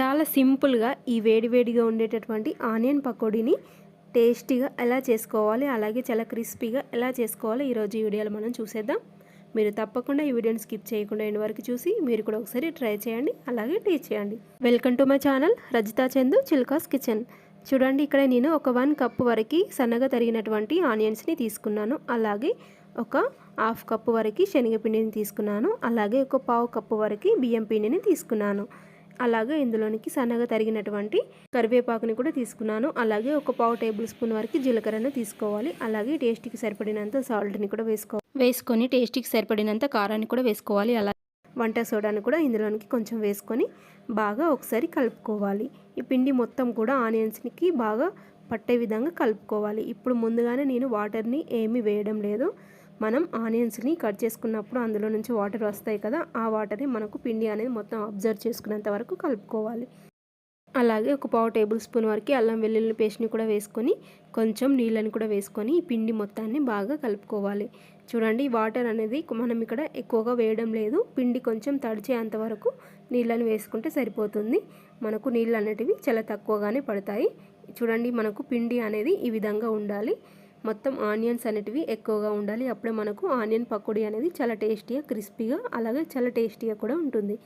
చాలా సింపుల్గా ఈ వేడివేడిగా ఉండేటటువంటి ఆనియన్ పకోడీని టేస్టీగా ఎలా చేసుకోవాలి అలాగే చాలా క్రిస్పీగా ఎలా చేసుకోవాలి ఈరోజు ఈ వీడియోలో మనం చూసేద్దాం. మీరు తప్పకుండా ఈ వీడియోని స్కిప్ చేయకుండా ఎండ్ వరకు చూసి మీరు కూడా ఒకసారి ట్రై చేయండి అలాగే టేస్ట్ చేయండి. Welcome to my channel Rajitha Chandu Chilka's kitchen. చూడండి ఇక్కడ నేను ఒక వన్ కప్ వరకు సన్నగా తరిగినటువంటి ఆనియన్స్ని తీసుకున్నాను. అలాగే ఒక హాఫ్ కప్పు వరకు శనగపిండిని తీసుకున్నాను. అలాగే ఒక పావు కప్పు వరకు బియ్యం పిండిని తీసుకున్నాను. అలాగే ఇందులోనికి సన్నగా తరిగినటువంటి కరివేపాకుని కూడా తీసుకున్నాను. అలాగే ఒక పావు టేబుల్ స్పూన్ వరకు జీలకర్రను తీసుకోవాలి. అలాగే టేస్ట్కి సరిపడినంత సాల్ట్ని కూడా వేసుకో వేసుకొని టేస్ట్కి సరిపడినంత కారాన్ని కూడా వేసుకోవాలి. అలా వంట సోడాను కూడా ఇందులోనికి కొంచెం వేసుకొని బాగా ఒకసారి కలుపుకోవాలి. ఈ పిండి మొత్తం కూడా ఆనియన్స్కి బాగా పట్టే విధంగా కలుపుకోవాలి. ఇప్పుడు ముందుగానే నేను వాటర్ని ఏమీ వేయడం లేదు. మనం ఆనియన్స్ని కట్ చేసుకున్నప్పుడు అందులో నుంచి వాటర్ వస్తాయి కదా ఆ వాటర్ని మనకు పిండి అనేది మొత్తం అబ్జర్వ్ చేసుకునేంత వరకు కలుపుకోవాలి. అలాగే ఒక పావు టేబుల్ స్పూన్ వరకు అల్లం వెల్లుల్లి పేస్ట్ని కూడా వేసుకొని కొంచెం నీళ్ళని కూడా వేసుకొని ఈ పిండి మొత్తాన్ని బాగా కలుపుకోవాలి. చూడండి వాటర్ అనేది మనం ఇక్కడ ఎక్కువగా వేయడం లేదు. పిండి కొంచెం తడిచేంత వరకు నీళ్ళని వేసుకుంటే సరిపోతుంది. మనకు నీళ్ళు అనేటివి చాలా తక్కువగానే పడతాయి. చూడండి మనకు పిండి అనేది ఈ విధంగా ఉండాలి. మొత్తం ఆనియన్స్ అనేటివి ఎక్కువగా ఉండాలి. అప్పుడే మనకు ఆనియన్ పకోడీ అనేది చాలా టేస్టీగా క్రిస్పీగా అలాగే చాలా టేస్టీగా కూడా ఉంటుంది.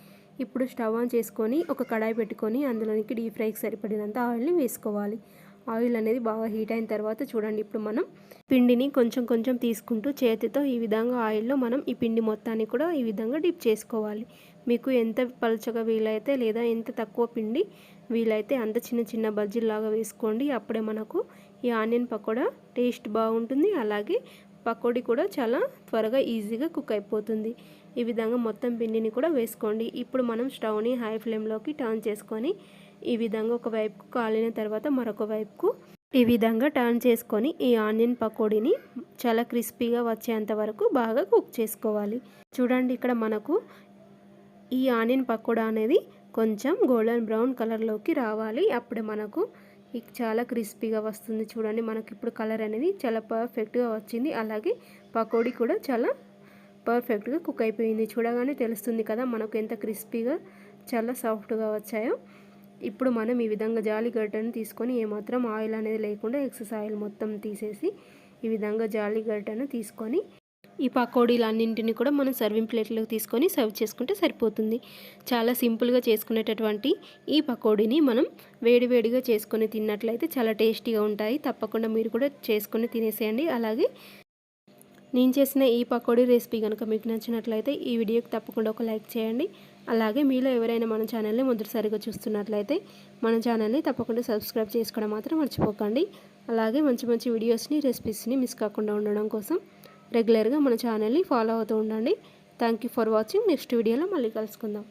ఇప్పుడు స్టవ్ ఆన్ చేసుకొని ఒక కడాయి పెట్టుకొని అందులోనికి డీప్ ఫ్రైకి సరిపడినంత ఆయిల్ని వేసుకోవాలి. ఆయిల్ అనేది బాగా హీట్ అయిన తర్వాత చూడండి ఇప్పుడు మనం పిండిని కొంచెం కొంచెం తీసుకుంటూ చేతితో ఈ విధంగా ఆయిల్లో మనం ఈ పిండి మొత్తాన్ని కూడా ఈ విధంగా డిప్ చేసుకోవాలి. మీకు ఎంత పలుచగా వీలైతే లేదా ఎంత తక్కువ పిండి వీలైతే అంత చిన్న చిన్న బజ్జీలాగా వేసుకోండి. అప్పుడే మనకు ఈ ఆనియన్ పకోడా టేస్ట్ బాగుంటుంది. అలాగే పకోడీ కూడా చాలా త్వరగా ఈజీగా కుక్ అయిపోతుంది. ఈ విధంగా మొత్తం పిండిని కూడా వేసుకోండి. ఇప్పుడు మనం స్టవ్ని హై ఫ్లేమ్లోకి టర్న్ చేసుకొని ఈ విధంగా ఒక వైపుకు కాలిన తర్వాత మరొక వైపుకు ఈ విధంగా టర్న్ చేసుకొని ఈ ఆనియన్ పకోడీని చాలా క్రిస్పీగా వచ్చేంత వరకు బాగా కుక్ చేసుకోవాలి. చూడండి ఇక్కడ మనకు ఈ ఆనియన్ పకోడా అనేది కొంచెం గోల్డెన్ బ్రౌన్ కలర్లోకి రావాలి. అప్పుడే మనకు చాలా క్రిస్పీగా వస్తుంది. చూడండి మనకి ఇప్పుడు కలర్ అనేది చాలా పర్ఫెక్ట్గా వచ్చింది. అలాగే పకోడీ కూడా చాలా పర్ఫెక్ట్గా కుక్ అయిపోయింది. చూడగానే తెలుస్తుంది కదా మనకు ఎంత క్రిస్పీగా చాలా సాఫ్ట్గా వచ్చాయో. ఇప్పుడు మనం ఈ విధంగా జాలి గడ్డను తీసుకొని ఏమాత్రం ఆయిల్ అనేది లేకుండా ఎక్సెస్ ఆయిల్ మొత్తం తీసేసి ఈ విధంగా జాలి గడ్డను తీసుకొని ఈ పకోడీలు అన్నింటిని కూడా మనం సర్వింగ్ ప్లేట్లోకి తీసుకొని సర్వ్ చేసుకుంటే సరిపోతుంది. చాలా సింపుల్గా చేసుకునేటటువంటి ఈ పకోడీని మనం వేడివేడిగా చేసుకొని తిన్నట్లయితే చాలా టేస్టీగా ఉంటాయి. తప్పకుండా మీరు కూడా చేసుకొని తినేసేయండి. అలాగే నేను చేసిన ఈ పకోడీ రెసిపీ కనుక మీకు నచ్చినట్లయితే ఈ వీడియోకి తప్పకుండా ఒక లైక్ చేయండి. అలాగే మీలో ఎవరైనా మన ఛానల్ని మొదటిసారిగా చూస్తున్నట్లయితే మన ఛానల్ని తప్పకుండా సబ్స్క్రైబ్ చేసుకోవడం మాత్రం మర్చిపోకండి. అలాగే మంచి మంచి వీడియోస్ని రెసిపీస్ని మిస్ కాకుండా ఉండడం కోసం రెగ్యులర్గా మన ఛానల్ని ఫాలో అవుతూ ఉండండి. Thank for watching. నెక్స్ట్ వీడియోలో మళ్ళీ కలుసుకుందాం.